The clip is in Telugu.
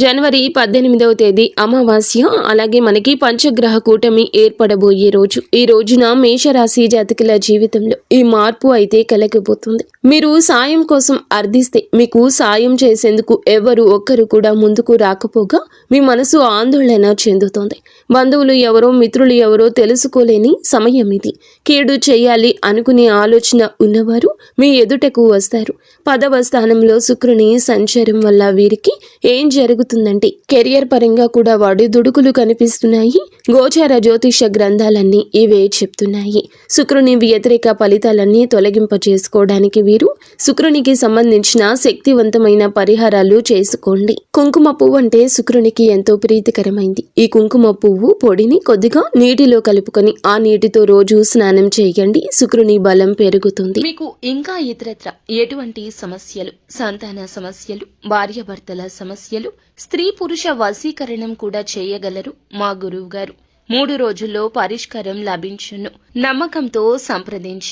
జనవరి పద్దెనిమిదవ తేదీ అమావాస్య. అలాగే మనకి పంచగ్రహ కూటమి ఏర్పడబోయే రోజు. ఈ రోజున మేషరాశి జాతకుల జీవితంలో ఈ మార్పు అయితే కలగబోతుంది. మీరు సాయం కోసం అర్థిస్తే మీకు సాయం చేసేందుకు ఎవరు ఒక్కరు కూడా ముందుకు రాకపోగా మీ మనసు ఆందోళన చెందుతోంది. బంధువులు ఎవరో మిత్రులు ఎవరో తెలుసుకోలేని సమయం ఇది. కీడు చేయాలి అనుకునే ఆలోచన ఉన్నవారు మీ ఎదుటకు వస్తారు. పదవ స్థానంలో శుక్రుని సంచారం వల్ల వీరికి ఏం జరుగుతుంది? జరుగుతుందంటే కెరియర్ పరంగా కూడా వాడి దుడుకులు కనిపిస్తున్నాయి. గోచార జ్యోతిష గ్రంథాలన్నీ ఇవే చెప్తున్నాయి. శుక్రుని వ్యతిరేక ఫలితాలన్నీ తొలగింపజేసుకోవడానికి వీరు శుక్రునికి సంబంధించిన శక్తివంతమైన పరిహారాలు చేసుకోండి. కుంకుమ పువ్వు అంటే శుక్రునికి ఎంతో ప్రీతికరమైంది. ఈ కుంకుమ పువ్వు పొడిని కొద్దిగా నీటిలో కలుపుకొని ఆ నీటితో రోజు స్నానం చేయండి. శుక్రుని బలం పెరుగుతుంది. మీకు ఇంకా ఇతరత్ర ఎటువంటి సమస్యలు సంతాన సమస్యలు భార్యాభర్తల సమస్యలు స్త్రీ పురుష వశీకరణం కూడా చేయగలరు మా గురువు గారు మూడు రోజుల్లో పరిష్కారం లభించును. నమ్మకంతో సంప్రదించి